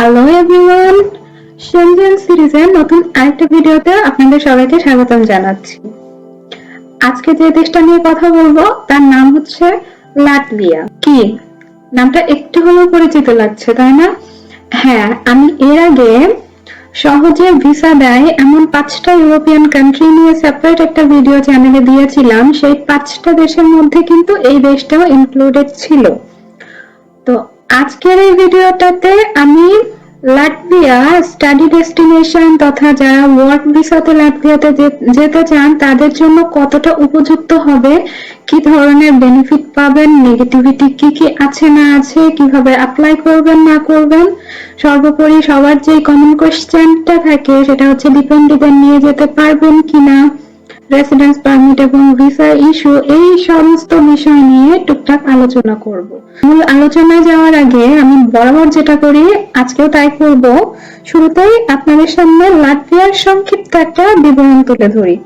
Hello everyone Shenzhen সিরিজের নতুন আরেকটা ভিডিওতে আপনাদের সবাইকে স্বাগতম জানাচ্ছি। আজকে যে দেশটা নিয়ে কথা বলব, তার নাম হচ্ছে লাটভিয়া। কি? নামটা একটু হলেও পরিচিত লাগছে, তাই না? হ্যাঁ আমি এর আগে সহজে ভিসা দেয় এমন পাঁচটা ইউরোপিয়ান কান্ট্রি নিয়ে সেপারেট একটা ভিডিও চ্যানেলে দিয়েছিলাম। সেই পাঁচটা দেশের মধ্যে কিন্তু এই দেশটাও ইনক্লুডেড ছিল। তো আজকের এই ভিডিওটাতে আমি লাটভিয়া স্টাডি ডেস্টিনেশন তথা যারা ওয়ার্ক ভিসাতে লাটভিয়াতে যেতে চান, তাদের জন্য কতটা উপযুক্ত হবে? কি ধরনের বেনিফিট পাবেন? নেগেটিভিটি কি কি আছে, না আছে? কীভাবে অ্যাপ্লাই করবেন, না করবেন? সর্বোপরি সবার যে কমন কোশ্চেনটা থাকে, সেটা হচ্ছে ডিপেন্ডেন্ট নিয়ে যেতে পারবেন কিনা? রেসিডেন্স পারমিট এবং ভিসা ইস্যু এই সমস্ত বিষয় নিয়ে টুকটাক আলোচনা করব। মূল আলোচনায় যাওয়ার আগে আমি বরাবর যেটা করি, আজকেও তাই করব। শুরুতেই আপনাদের সামনে লাটভিয়ার সংক্ষিপ্ত একটা বিবরণ তুলে ধরি।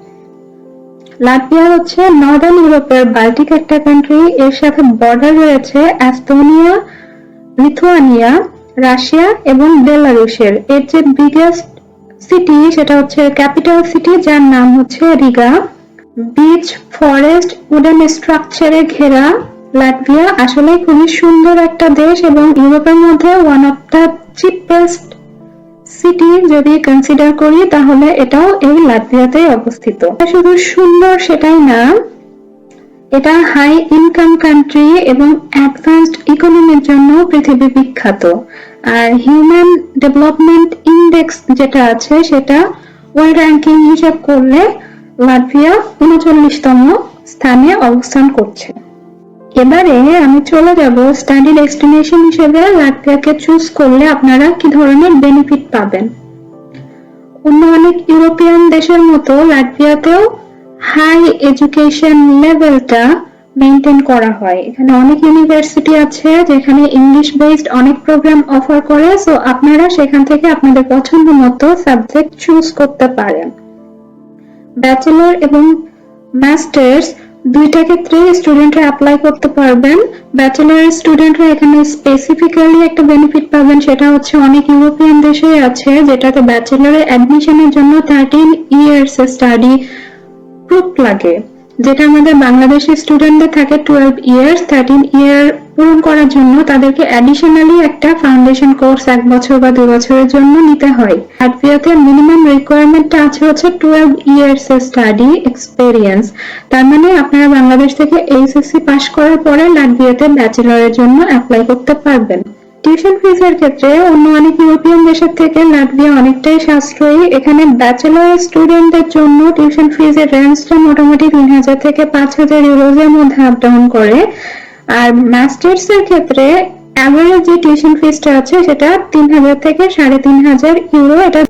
লাটভিয়া হচ্ছে নর্দার্ন ইউরোপের বাল্টিক একটা কান্ট্রি এর সাথে বর্ডার রয়েছে অ্যাস্তোনিয়া লিথুয়ানিয়া রাশিয়া এবং বেলারুশের এর যে বিগেস্ট সিটি সেটা হচ্ছে ক্যাপিটাল সিটি যার নাম হচ্ছে রিগা বিচ ফরেস্ট উডেন স্ট্রাকচারে ঘেরা লাটভিয়া আসলে খুবই সুন্দর একটা দেশ এবং ইউরোপের মধ্যে one of the cheapest city যদি কনসিডার করি, তাহলে এটাও এই লাটভিয়াতে অবস্থিত। শুধু সুন্দর সেটাই না, এটা হাই ইনকাম কান্ট্রি এবং অ্যাডভান্সড ইকোনমির জন্য পৃথিবী বিখ্যাত। আর হিউম্যান ডেভেলপমেন্ট ইন্ডেক্স যেটা আছে, সেটা ওয়ার্ল্ড র্যাঙ্কিং হিসাব করলে লাটভিয়া উনচল্লিশতম স্থানে অবস্থান করছে। এবারে আমি চলে যাব স্টাডি ডেস্টিনেশন হিসেবে লাটভিয়াকে চুজ করলে আপনারা কি ধরনের বেনিফিট পাবেন? অন্য অনেক ইউরোপিয়ান দেশের মতো লাটভিয়াতেও হাই এডুকেশন লেভেলটা মেনটেন করা হয়। এখানে অনেক ইউনিভার্সিটি আছে যেখানে ইংলিশ বেসড অনেক প্রোগ্রাম অফার করে সো আপনারা সেখান থেকে আপনাদের পছন্দ মতো সাবজেক্ট চুজ করতে পারেন। ব্যাচেলর এবং মাস্টার্স দুইটা ক্ষেত্রে স্টুডেন্টরা অ্যাপ্লাই করতে পারবেন। ব্যাচেলর স্টুডেন্টরা এখানে স্পেসিফিক্যালি একটা বেনিফিট পাবেন, সেটা হচ্ছে অনেক ইউরোপিয়ান দেশে আছে, যেটাতে ব্যাচেলরের অ্যাডমিশনের জন্য থার্টিন ইয়ার্স স্টাডি প্রুফ লাগে। যেটা আমাদের বাংলাদেশের স্টুডেন্টদের থাকে টুয়েলভ ইয়ার্স থার্টিন ইয়ার পূরণ করার জন্য তাদেরকে অ্যাডিশনালি একটা ফাউন্ডেশন কোর্স এক বছর বা দুই বছরের জন্য নিতে হয়। লাটভিয়াতে মিনিমাম রিকোয়ারমেন্টটা আছে হচ্ছে টুয়েলভ ইয়ার্স স্টাডি এক্সপেরিয়েন্স তার মানে আপনারা বাংলাদেশ থেকে এইচএসসি পাশ করার পরে লাটভিয়াতে ব্যাচেলরের জন্য অ্যাপ্লাই করতে পারবেন। টিউশন ফিজের ক্ষেত্রে অন্য অনেক ইউরোপিয়ান দেশের থেকে লাটভিয়া অনেকটাই সাশ্রয়ী। এখানে ব্যাচেলর স্টুডেন্টদের জন্য টিউশন ফিজের রেঞ্জটা মোটামুটি তিন হাজার থেকে পাঁচ হাজার ইউরোজের মধ্যে আপ ডাউন করে। আর মাস্টার্স এর ক্ষেত্রে অ্যাভারেজ যে টিউশন ফিজটা আছে, সেটা তিন হাজার থেকে সাড়ে তিন হাজার ইউরো এটা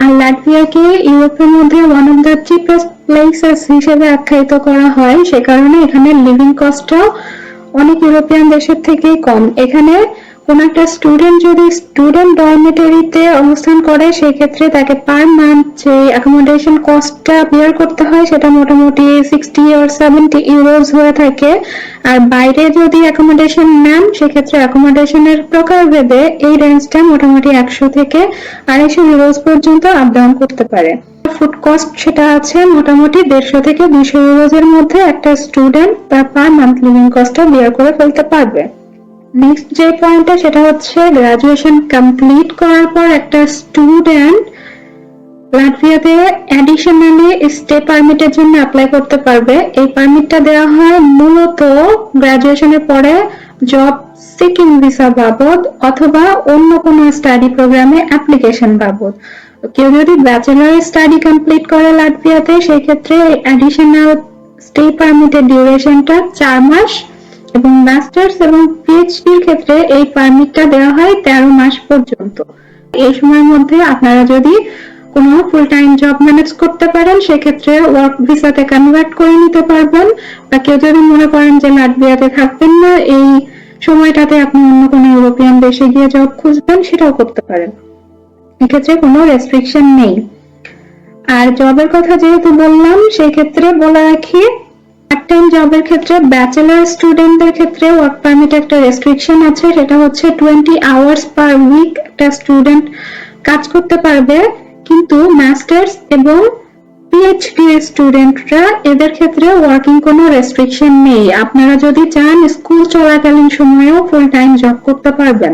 আর লাটভিয়াকে ইউরোপের মধ্যে one of the cheapest places হিসেবে আখ্যায়িত করা হয়। সে কারণে এখানে লিভিং কস্টটাও অনেক ইউরোপিয়ান দেশের থেকেই কম। এখানে কোন একটা স্টুডেন্ট যদি স্টুডেন্ট ডরমেটরিতে অবস্থান করে, সেক্ষেত্রে তাকে পার মান্থ যে অ্যাকোমোডেশন কস্টটা বিয়ার করতে হয়, সেটা মোটামুটি সিক্সটি আর সেভেন্টি ইউরোজ হয়ে থাকে। আর বাইরে যদি অ্যাকোমোডেশন নেন, সেক্ষেত্রে অ্যাকোমোডেশনের প্রকার ভেদে এই রেঞ্জটা মোটামুটি একশো থেকে আড়াইশো ইউরোজ পর্যন্ত আপ ডাউন করতে পারে। ফুড কস্ট সেটা আছে মোটামুটি দেড়শো থেকে দুশো ইউরোজের মধ্যে একটা স্টুডেন্ট তার পার মান্থ লিভিং কস্টটা বিয়ার করে ফেলতে পারবে। নেক্সট যে পয়েন্টটা সেটা হচ্ছে গ্রাজুয়েশন কমপ্লিট করার পর একটা স্টুডেন্ট লাটভিয়াতে অ্যাডিশনালি স্টে পারমিটের জন্য অ্যাপ্লাই করতে পারবে। এই পারমিটটা দেওয়া হয় মূলত গ্রাজুয়েশনের পরে জব সিকিং ভিসা বাবদ অথবা অন্য কোনো স্টাডি প্রোগ্রামে অ্যাপ্লিকেশন বাবদ। কেউ যদি ব্যাচেলার স্টাডি কমপ্লিট করে লাটভিয়াতে সেই ক্ষেত্রে অ্যাডিশনাল স্টে পারমিটের ডিউরেশনটা চার মাস এবং মাস্টার্স এবং পিএইচডির ক্ষেত্রে এই পারমিটটা দেওয়া হয় তেরো মাস পর্যন্ত। এই সময়ের মধ্যে আপনারা যদি কোনো ফুল টাইম জব ম্যানেজ করতে পারেন, সেক্ষেত্রে ওয়ার্ক ভিসাতে কনভার্ট করে নিতে পারবেন। বা কেউ যদি মনে করেন যে লাটভিয়াতে থাকবেন না, এই সময়টাতে আপনি অন্য কোনো ইউরোপিয়ান দেশে গিয়ে জব খুঁজবেন, সেটাও করতে পারেন। এক্ষেত্রে কোনো রেস্ট্রিকশন নেই। আর জবের কথা যেহেতু বললাম, সেক্ষেত্রে বলে রাখি পার্ট টাইম জবের ক্ষেত্রে ব্যাচেলার স্টুডেন্টদের ক্ষেত্রে ওয়ার্ক একটা রেস্ট্রিকশন আছে, সেটা হচ্ছে টোয়েন্টি আওয়ার্স পার উইক একটা স্টুডেন্ট কাজ করতে পারবে। কিন্তু মাস্টার্স এবং পিএইচডি স্টুডেন্টরা এদের ক্ষেত্রে ওয়ার্কিং কোনো রেস্ট্রিকশন নেই। আপনারা যদি চান স্কুল চলাকালীন সময়েও ফুল টাইম জব করতে পারবেন।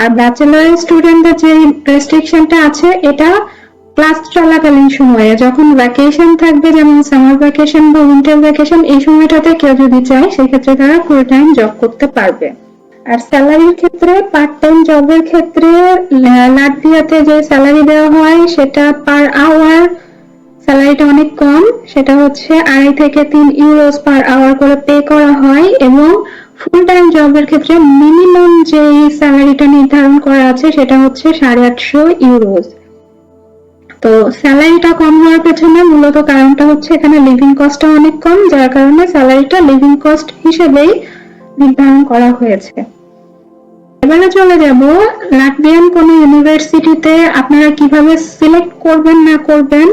আর ব্যাচেলর স্টুডেন্টদের যে রেস্ট্রিকশনটা আছে, এটা ক্লাস চলাকালীন সময়ে যখন ভ্যাকেশন থাকবে, যেমন সামার ভ্যাকেশন বা উইন্টার ভ্যাকেশন এই সময়টাতে কেউ যদি চায়, সেক্ষেত্রে তারা ফুল টাইম জব করতে পারবে। আর স্যালারির ক্ষেত্রে পার্ট টাইম জবের ক্ষেত্রে লাটভিয়াতে যে স্যালারি দেওয়া হয়, সেটা পার আওয়ার স্যালারিটা অনেক কম। সেটা হচ্ছে আড়াই থেকে তিন ইউরোস পার আওয়ার করে পে করা হয় এবং ফুল টাইম জবের ক্ষেত্রে মিনিমাম যে স্যালারিটা নির্ধারণ করা আছে, সেটা হচ্ছে সাড়ে আটশো ইউরোস তো স্যালারিটা কম হওয়ার পেছনে মূলত কারণটা হচ্ছে এখানে লিভিং কস্টটা অনেক কম, যার কারণে স্যালারিটা লিভিং কস্ট হিসেবেই নির্ধারণ করা হয়েছে। এবারে চলে যাব লাটভিয়ান কোন ইউনিভার্সিটিতে আপনারা কীভাবে সিলেক্ট করবেন না করবেন,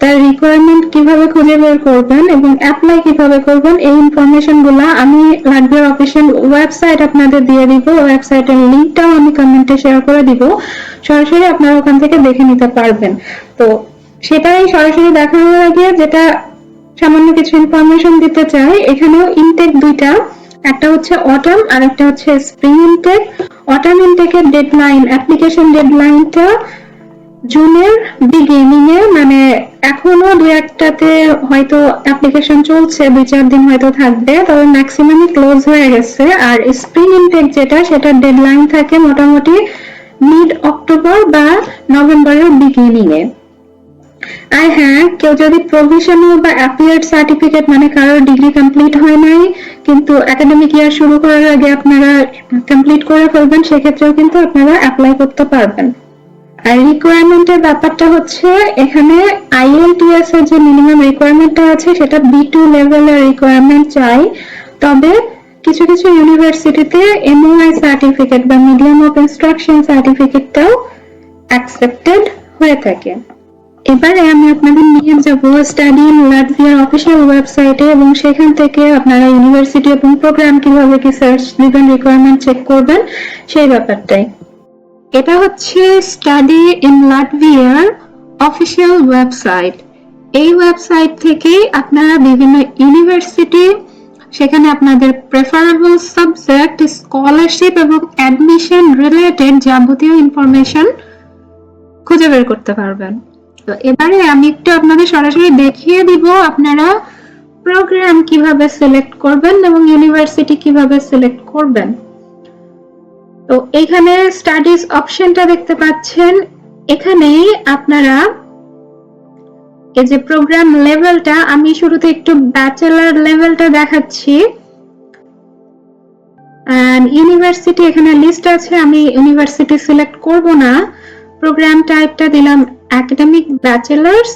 তার রিকোয়ারমেন্ট কীভাবে খুঁজে বের করবেন এবং অ্যাপ্লাই কীভাবে করবেন, এই ইনফরমেশনগুলা আমি লাটভিয়ার অফিসিয়াল ওয়েবসাইট আপনাদের দিয়ে দিব ওয়েবসাইটের লিংকটাও আমি কমেন্টে শেয়ার করে দিব, সরাসরি আপনারা ওখান থেকে দেখে নিতে পারবেন। তো সেটাই সরাসরি দেখানোর আগে যেটা সামান্য কিছু ইনফরমেশন দিতে চাই, এখানেও ইনটেক দুইটা। একটা হচ্ছে অটাম আর একটা হচ্ছে স্প্রিং ইনটেক অটাম ইনটেকের ডেডলাইন অ্যাপ্লিকেশন ডেডলাইনটা জুনের বিগিনিং এ মানে এখনও দু একটাতে হয়তো অ্যাপ্লিকেশন চলছে, দুই চার দিন হয়তো থাকবে, তবে ম্যাক্সিমামই ক্লোজ হয়ে গেছে। আর স্প্রিং ইনটেক যেটা, সেটা ডেডলাইন থাকে মোটামুটি মিড অক্টোবর বা নভেম্বরের বিগিনিং এ আর হ্যাঁ কেউ যদি প্রভিশনাল বা অ্যাপিয়ার্ড সার্টিফিকেট মানে কারোর ডিগ্রি কমপ্লিট হয় নাই, কিন্তু একাডেমিক ইয়ার শুরু করার আগে আপনারা কমপ্লিট করে ফেলবেন, সেক্ষেত্রেও কিন্তু আপনারা অ্যাপ্লাই করতে পারবেন। আর রিকোয়ারমেন্টের ব্যাপারটা হচ্ছে, এখানে আইএলটিএস এর যে মিনিমাম রিকোয়ারমেন্টটা আছে, সেটা বি টু লেভেলের রিকোয়ারমেন্ট চাই। তবে কিছু কিছু ইউনিভার্সিটিতে এমওআই সার্টিফিকেট বা মিডিয়াম অফ ইনস্ট্রাকশন সার্টিফিকেটটাও অ্যাকসেপ্টেড হয়ে থাকে। এবারে আমি আপনাদের নিয়ে যাব স্টাডি ইন লাটভিয়ার অফিসিয়াল ওয়েবসাইটে এবং সেখান থেকে আপনারা ইউনিভার্সিটি এবং প্রোগ্রাম কীভাবে কি সার্চ দিবেন রিকোয়ারমেন্ট চেক করবেন, সেই ব্যাপারটাই। এটা হচ্ছে স্টাডি ইন লাটভিয়ার অফিসিয়াল ওয়েবসাইট এই ওয়েবসাইট থেকেই আপনারা বিভিন্ন ইউনিভার্সিটি সেখানে আপনাদের প্রেফারেবল সাবজেক্ট স্কলারশিপ এবং অ্যাডমিশন রিলেটেড যাবতীয় ইনফরমেশন খুঁজে বের করতে পারবেন। তো এবারে আমি একটু আপনাদের সরাসরি দেখিয়ে দিব আপনারা প্রোগ্রাম কীভাবে সিলেক্ট করবেন এবং ইউনিভার্সিটি কীভাবে সিলেক্ট করবেন। তো এখানে স্টাডিজ অপশনটা দেখতে পাচ্ছেন। এখানেই আপনারা এই যে প্রোগ্রাম লেভেলটা আমি শুরুতে একটু ব্যাচেলার লেভেলটা দেখাচ্ছি। ইউনিভার্সিটি এখানে লিস্ট আছে, আমি ইউনিভার্সিটি সিলেক্ট করব না। প্রোগ্রাম টাইপটা দিলাম একাডেমিক ব্যাচেলার্স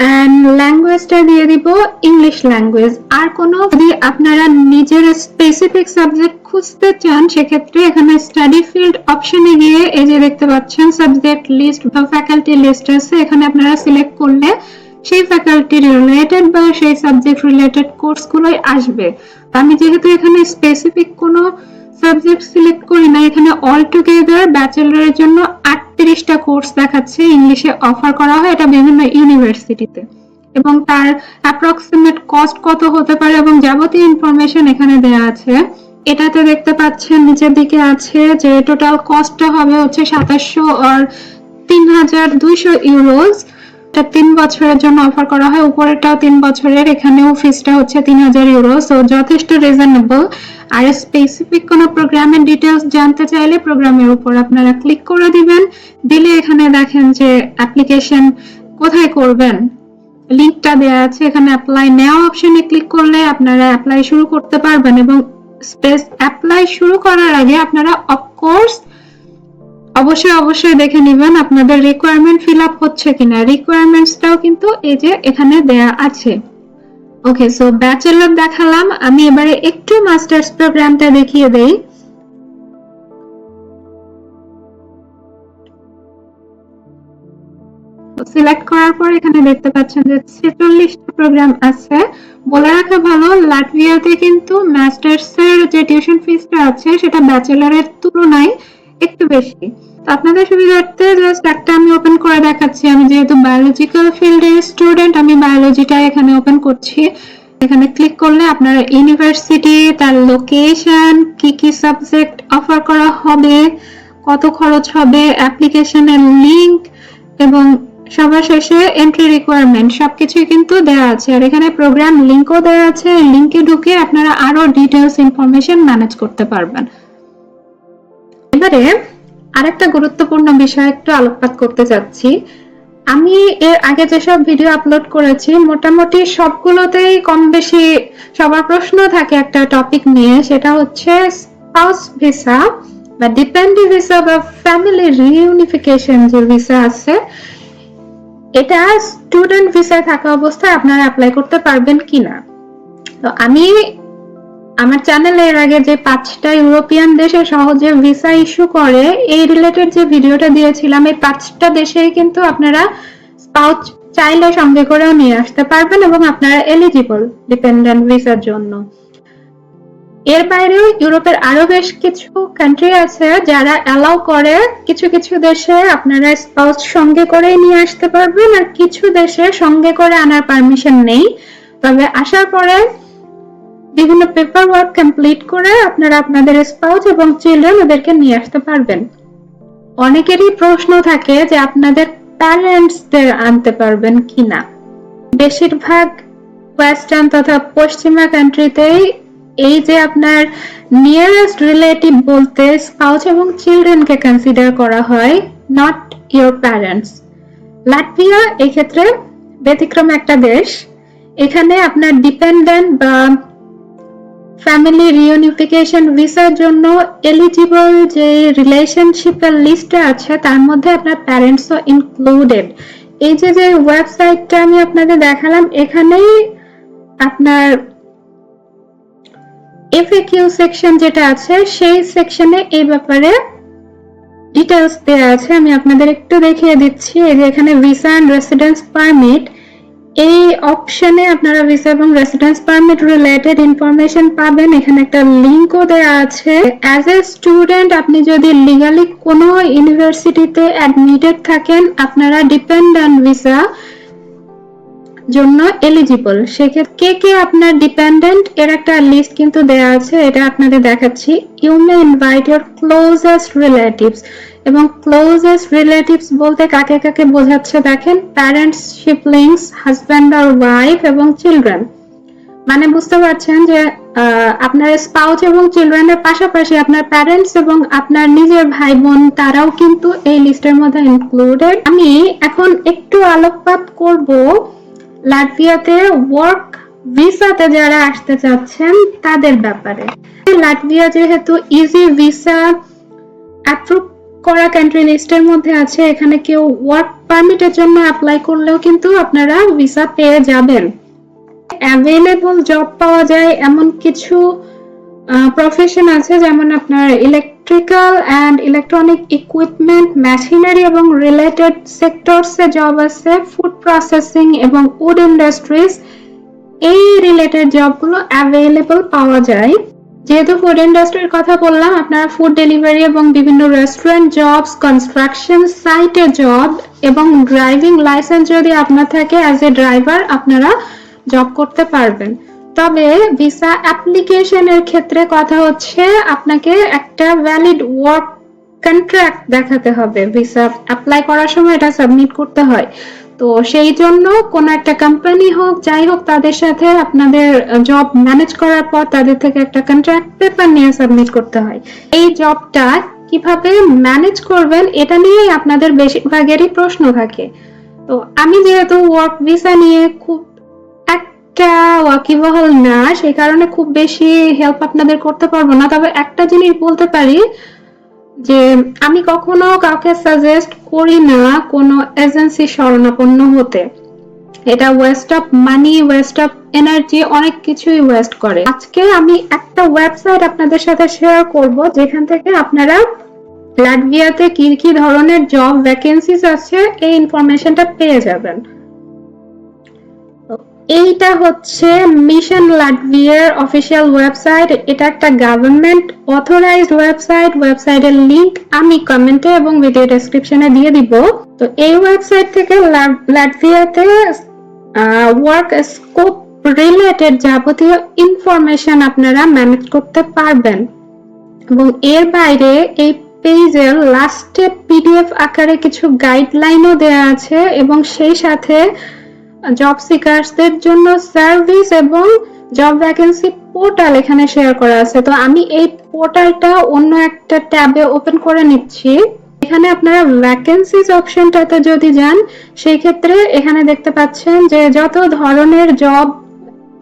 অ্যান্ড ল্যাঙ্গুয়েজটা দিয়ে দিব ইংলিশ ল্যাঙ্গুয়েজ আর কোনো যদি আপনারা নিজের স্পেসিফিক সাবজেক্ট খুঁজতে চান, সেক্ষেত্রে এখানে স্টাডি ফিল্ড অপশনে গিয়ে এই যে দেখতে পাচ্ছেন সাবজেক্ট লিস্ট বা ফ্যাকাল্টি লিস্ট আছে, এখানে আপনারা সিলেক্ট করলে সেই ফ্যাকাল্টি রিলেটেড বা সেই সাবজেক্ট রিলেটেড কোর্সগুলোই আসবে। আমি যেহেতু এখানে স্পেসিফিক কোনো সাবজেক্ট সিলেক্ট করি না, এখানে অল টুগেদার ব্যাচেলরের জন্য আটত্রিশটা কোর্স দেখাচ্ছে ইংলিশে অফার করা হয়, এটা বিভিন্ন ইউনিভার্সিটিতে এবং তার অ্যাপ্রক্সিমেট কস্ট কত হতে পারে এবং যাবতীয় ইনফরমেশন এখানে দেওয়া আছে। এটাতে দেখতে পাচ্ছেন, নিচের দিকে আছে যে টোটাল কস্টটা হবে হচ্ছে সাতাশশো আর তিন হাজার দুইশো ইউরোজ এটা তিন বছরের জন্য অফার করা হয়। উপরেরটাও তিন বছরের। এখানেও ফিসটা হচ্ছে তিন হাজার ইউরো সো যথেষ্ট রিজনেবল আর স্পেসিফিক কোনো প্রোগ্রামের ডিটেলস জানতে চাইলে প্রোগ্রামের উপর আপনারা ক্লিক করে দিবেন। দিলে এখানে দেখেন যে অ্যাপ্লিকেশন কোথায় করবেন। লিঙ্কটা দেওয়া আছে। এখানে অ্যাপ্লাই নেওয়া অপশনে ক্লিক করলে আপনারা অ্যাপ্লাই শুরু করতে পারবেন এবং স্পেস অ্যাপ্লাই শুরু করার আগে আপনারা অফকোর্স অবশ্যই অবশ্যই দেখে নেবেন আপনাদের রিকোয়ারমেন্ট ফিল আপ হচ্ছে কিনা। রিকোয়ারমেন্টসটাও কিন্তু এই যে এখানে দেয়া আছে। ওকে সো ব্যাচেলর দেখালাম। আমি এবারে একটু মাস্টার্স প্রোগ্রামটা দেখিয়ে দেই। সিলেক্ট করার পর এখানে দেখতে পাচ্ছেন যে ছেচল্লিশটা প্রোগ্রাম আছে। বলে রাখা ভালো লাটভিয়াতে কিন্তু মাস্টার্স এর যে টিউশন ফিসটা আছে, সেটা ব্যাচেলারের তুলনায় একটু বেশি। তো আপনাদের সুবিধার্থে জাস্ট একটা আমি ওপেন করে দেখাচ্ছি। আমি যেহেতু বায়োলজিক্যাল ফিল্ডের স্টুডেন্ট আমি বায়োলজিটা এখানে ওপেন করছি। এখানে ক্লিক করলে আপনার ইউনিভার্সিটি তার লোকেশন কি কি সাবজেক্ট অফার করা হবে, কত খরচ হবে অ্যাপ্লিকেশনের লিংক এবং সবার শেষে এন্ট্রি রিকোয়ারমেন্ট সবকিছুই কিন্তু দেওয়া আছে। আর এখানে প্রোগ্রাম লিংকও দেওয়া আছে। লিংকে ঢুকে আপনারা আরও ডিটেলস ইনফরমেশন ম্যানেজ করতে পারবেন। এবারে আরেকটা গুরুত্বপূর্ণ বিষয় একটু আলোকপাত করতে চাচ্ছি। আমি এর আগে যেসব ভিডিও আপলোড করেছি, মোটামুটি সবগুলোতেই কম বেশি সবার প্রশ্ন থাকে একটা টপিক নিয়ে, সেটা হচ্ছে স্পাউস ভিসা বা ডিপেন্ডি ভিসা বা ফ্যামিলি রিইউনিফিকেশন যে ভিসা আছে, এটা স্টুডেন্ট ভিসায় থাকা অবস্থায় আপনারা অ্যাপ্লাই করতে পারবেন কিনা? তো আমি আমার চ্যানেলে এর আগে যে পাঁচটা ইউরোপিয়ান দেশে সহজে ভিসা ইস্যু করে, এই রিলেটেড যে ভিডিওটা দিয়েছিলাম, এই পাঁচটা দেশেই কিন্তু আপনারা স্পাউচ চাইলে সঙ্গে করেও নিয়ে আসতে পারবেন এবং আপনারা এলিজিবল ডিপেন্ডেন্ট ভিসার জন্য। এর বাইরেও ইউরোপের আরও বেশ কিছু কান্ট্রি আছে যারা অ্যালাউ করে কিছু কিছু দেশে আপনারা স্পাউস সঙ্গে করেই নিয়ে আসতে পারবেন আর কিছু দেশে সঙ্গে করে আনার পারমিশন নেই। তবে আসার পরে বিভিন্ন পেপার ওয়ার্ক কমপ্লিট করে আপনারা আপনাদের স্পাউস এবং চিলড্রেন ওদেরকে নিয়ে আসতে পারবেন। অনেকেরই প্রশ্ন থাকে যে আপনাদের প্যারেন্টসদের আনতে পারবেন কিনা। বেশিরভাগ ওয়েস্টার্ন তথা পশ্চিমা কান্ট্রিতেই এই যে আপনার নিয়ারেস্ট রিলেটিভ বলতে স্পাউস এবং চিলড্রেনকে কনসিডার করা হয় নট ইয়োর প্যারেন্টস লাটভিয়া এই ক্ষেত্রে ব্যতিক্রম একটা দেশ। এখানে আপনার ডিপেন্ডেন্ট বা ফ্যামিলি রিউনিফিকেশন ভিসার জন্য এলিজিবল যে রিলেশনশিপের লিস্টে আছে, তার মধ্যে আপনার প্যারেন্টসও ইনক্লুডেড এই যে যে ওয়েবসাইটটা আমি আপনাদের দেখালাম, এখানেই আপনার এফএকিউ সেকশন যেটা আছে, সেই সেকশনে এই ব্যাপারে ডিটেলস দেওয়া আছে। আমি আপনাদের একটু দেখিয়ে দিচ্ছি। এই যে, এখানে ভিসা এন্ড রেসিডেন্স পারমিট এই অপশনে আপনারা ভিসা এবং রেসিডেন্স পারমিট রিলেটেড ইনফরমেশন পাবেন। এখানে একটা লিংকও দেওয়া আছে। অ্যাজ এ স্টুডেন্ট আপনি যদি লিগালি কোনো ইউনিভার্সিটিতে অ্যাডমিটেড থাকেন, আপনারা ডিপেন্ডেন্ট ভিসা জন্য এলিজিবল সেক্ষেত্রে কে কে আপনার ডিপেন্ডেন্ট এর একটা লিস্ট কিন্তু দেওয়া আছে। এটা আপনাদের দেখাচ্ছি। You may invite your closest relatives এবং ক্লোজেস্ট রিলেটিভস বলতে কাকে কাকে বোঝাচ্ছে দেখেন? প্যারেন্টস শিপলিংস হাজব্যান্ড আর ওয়াইফ এবং চিলড্রেন মানে বুঝতে পারছেন যে আপনার স্পাউস এবং চিলড্রেনের পাশাপাশি আপনার প্যারেন্টস এবং আপনার নিজের ভাই বোন তারাও কিন্তু এই লিস্টের মধ্যে ইনক্লুডেড আমি এখন একটু আলোকপাত করব লাটভিয়াতে ওয়ার্ক ভিসাতে যারা আসতে চাচ্ছেন তাদের ব্যাপারে। লাটভিয়া যেহেতু ইজি ভিসা অ্যাপ্রুভ করা কান্ট্রি লিস্টের মধ্যে আছে, এখানে কেউ ওয়ার্ক পারমিটের জন্য অ্যাপ্লাই করলেও কিন্তু আপনারা ভিসা পেয়ে যাবেন। অ্যাভেলেবল জব পাওয়া যায়, এমন কিছু প্রফেশন আছে যেমন আপনার electrical and electronic equipment machinery এবং রিলেটেড সেক্টরসে জব আছে ফুড প্রসেসিং এবং উড ইন্ডাস্ট্রিজ এই রিলেটেড জবগুলো অ্যাভেলেবল পাওয়া যায়। যেহেতু ফুড ইন্ডাস্ট্রির কথা বললাম, আপনারা ফুড ডেলিভারি এবং বিভিন্ন রেস্টুরেন্ট জবস কনস্ট্রাকশন সাইটে জব এবং ড্রাইভিং লাইসেন্স যদি আপনার থাকে অ্যাজ এ ড্রাইভার আপনারা জব করতে পারবেন। তবে ভিসা অ্যাপ্লিকেশনের ক্ষেত্রে কথা হচ্ছে, আপনাকে একটা ভ্যালিড ওয়ার্ক কন্ট্রাক্ট দেখাতে হবে। ভিসা অ্যাপ্লাই করার সময় এটা সাবমিট করতে হয়। তো সেই জন্য কোন একটা কোম্পানি হোক, যাই হোক, তাদের সাথে আপনাদের জব ম্যানেজ করার পর তাদের থেকে একটা কন্ট্রাক্ট পেপার নিয়ে সাবমিট করতে হয়। এই জবটা কীভাবে ম্যানেজ করবেন, এটা নিয়েই আপনাদের বেশিরভাগেরই প্রশ্ন থাকে। তো আমি যেহেতু ওয়ার্ক ভিসা নিয়ে খুব একটা ওয়াকিবহল না, সেই কারণে খুব বেশি হেল্প আপনাদের করতে পারব না। তবে একটা জিনিস বলতে পারি যে আমি কখনো কাউকে সাজেস্ট করি না কোনো এজেন্সি শরণাপন্ন হতে। এটা waste of money waste of energy অনেক কিছুই ওয়েস্ট করে। আজকে আমি একটা ওয়েবসাইট আপনাদের সাথে শেয়ার করব, যেখান থেকে আপনারা লাটভিয়াতে কি কি ধরনের জব ভ্যাকেন্সিস আছে, এই ইনফরমেশনটা পেয়ে যাবেন। এইটা হচ্ছে মিশন লাটভিয়ার অফিসিয়াল ওয়েবসাইট এটা একটা গভর্নমেন্ট অথরাইজড ওয়েবসাইট ওয়েবসাইটের লিংক আমি কমেন্টে এবং ভিডিও ডেসক্রিপশনে দিয়ে দিব। তো এই ওয়েবসাইট থেকে লাটভিয়াতে ওয়ার্ক স্কোপ রিলেটেড যাবতীয় ইনফরমেশন আপনারা ম্যানেজ করতে পারবেন। এবং এর বাইরে এই পেজের লাস্টে পিডিএফ আকারে কিছু গাইডলাইনও দেওয়া আছে। এবং সেই সাথে জব সিকার্সদের জন্য সার্ভিস এবং জব ভ্যাকেন্সি পোর্টাল এখানে শেয়ার করা আছে। তো আমি এই পোর্টালটা অন্য একটা ট্যাবে ওপেন করে নিচ্ছি। এখানে আপনারা ভ্যাকেন্সিজ অপশনটাতে যদি যান, সেই ক্ষেত্রে এখানে দেখতে পাচ্ছেন যে যত ধরনের জব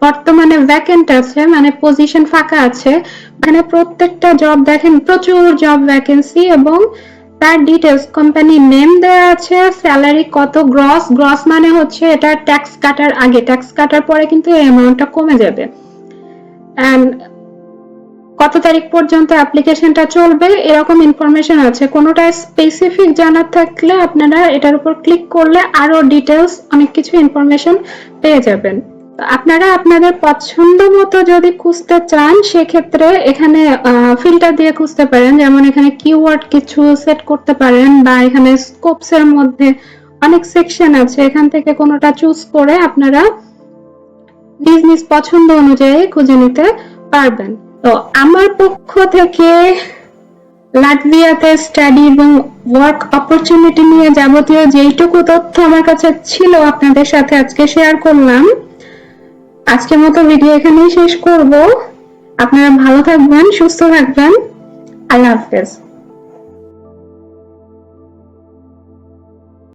বর্তমানে ভ্যাকেন্ট আছে মানে পজিশন ফাঁকা আছে এখানে প্রত্যেকটা জব দেখেন প্রচুর জব ভ্যাকেন্সি এবং তার ডিটেলস কোম্পানি নেম দেওয়া আছে স্যালারি কত গ্রস গ্রস মানে হচ্ছে এটা ট্যাক্স কাটার আগে ট্যাক্স কাটার পরে কিন্তু এই অ্যামাউন্টটা কমে যাবে। এন্ড কত তারিখ পর্যন্ত অ্যাপ্লিকেশনটা চলবে, এরকম ইনফরমেশন আছে। কোনোটা স্পেসিফিক জানার থাকলে আপনারা এটার উপর ক্লিক করলে আরও ডিটেলস অনেক কিছু ইনফরমেশন পেয়ে যাবেন। আপনারা আপনাদের পছন্দ মতো যদি খুঁজতে চান, সেক্ষেত্রে এখানে ফিল্টার দিয়ে খুঁজতে পারেন। যেমন এখানে কিওয়ার্ড কিছু সেট করতে পারেন বা এখানে স্কোপস এর মধ্যে অনেক সেকশন আছে। এখান থেকে কোনোটা চুজ করে আপনারা বিজনেস পছন্দ অনুযায়ী খুঁজে নিতে পারবেন। তো আমার পক্ষ থেকে লাটভিয়াতে স্টাডি এবং ওয়ার্ক অপরচুনিটি নিয়ে যাবতীয় যেইটুকু তথ্য আমার কাছে ছিল আপনাদের সাথে আজকে শেয়ার করলাম আজকের মতো ভিডিও এখানেই শেষ করব। আপনারা ভালো থাকবেন সুস্থ থাকবেন। আল্লাহ হাফেজ।